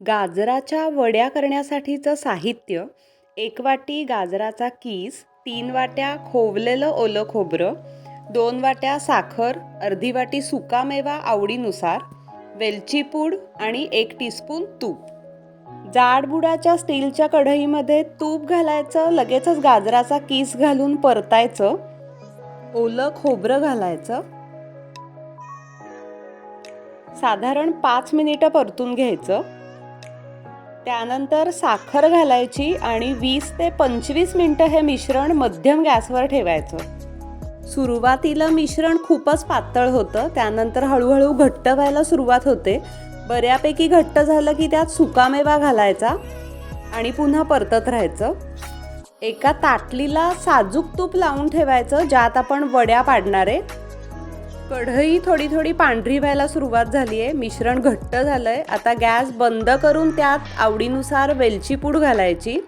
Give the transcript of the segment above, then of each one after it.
गाजराच्या वड्या करण्यासाठीचं साहित्य एक वाटी गाजराचा कीस तीन वाट्या खोवलेलं ओलं खोबरं दोन वाट्या साखर अर्धी वाटी सुकामेवा आवडीनुसार वेलची पूड आणि एक टीस्पून तूप. जाडबुडाच्या स्टीलच्या कढईमध्ये तूप घालायचं लगेचच गाजराचा कीस घालून परतायचं ओलं खोबरं घालायचं. साधारण पाच मिनिटं परतून घ्यायचं. त्यानंतर साखर घालायची आणि वीस ते पंचवीस मिनटं हे मिश्रण मध्यम गॅसवर ठेवायचं. सुरुवातीला मिश्रण खूपच पातळ होतं त्यानंतर हळूहळू घट्ट व्हायला सुरुवात होते. बऱ्यापैकी घट्ट झालं की त्यात सुकामेवा घालायचा आणि पुन्हा परतत राहायचं. एका ताटलीला साजूक तूप लावून ठेवायचं ज्यात आपण वड्या पाडणार आहे कढई थोडी थोडी पांढरी व्हायला सुरुवात झाली आहे मिश्रण घट्ट झालं आहे आता गॅस बंद करून त्यात आवडीनुसार वेलची पूड घालायची.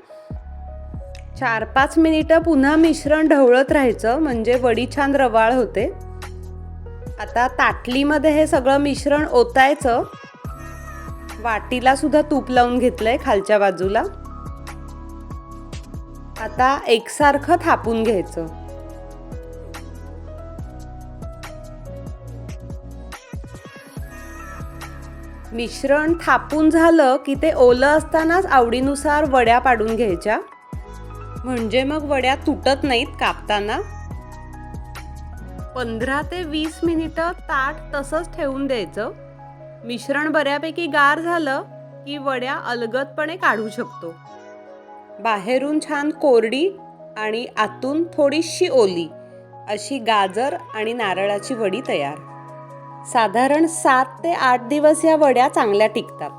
चार पाच मिनिटं पुन्हा मिश्रण ढवळत राहायचं. म्हणजे वडी छान रवाळ होते. आता ताटलीमध्ये हे सगळं मिश्रण ओतायचं. वाटीला सुद्धा तूप लावून घेतलंय खालच्या बाजूला. आता एकसारखं थापून घ्यायचं. मिश्रण थापून झालं की ते ओलं असतानाच आवडीनुसार वड्या पाडून घ्यायच्या. म्हणजे मग वड्या तुटत नाहीत कापताना. पंधरा ते वीस मिनिटं ताट तसंच ठेवून द्यायचं. मिश्रण बऱ्यापैकी गार झालं की वड्या अलगदपणे काढू शकतो. बाहेरून छान कोरडी आणि आतून थोडीशी ओली अशी गाजर आणि नारळाची वडी तयार. साधारण सात ते आठ दिवस या वड्या चांगल्या टिकतात.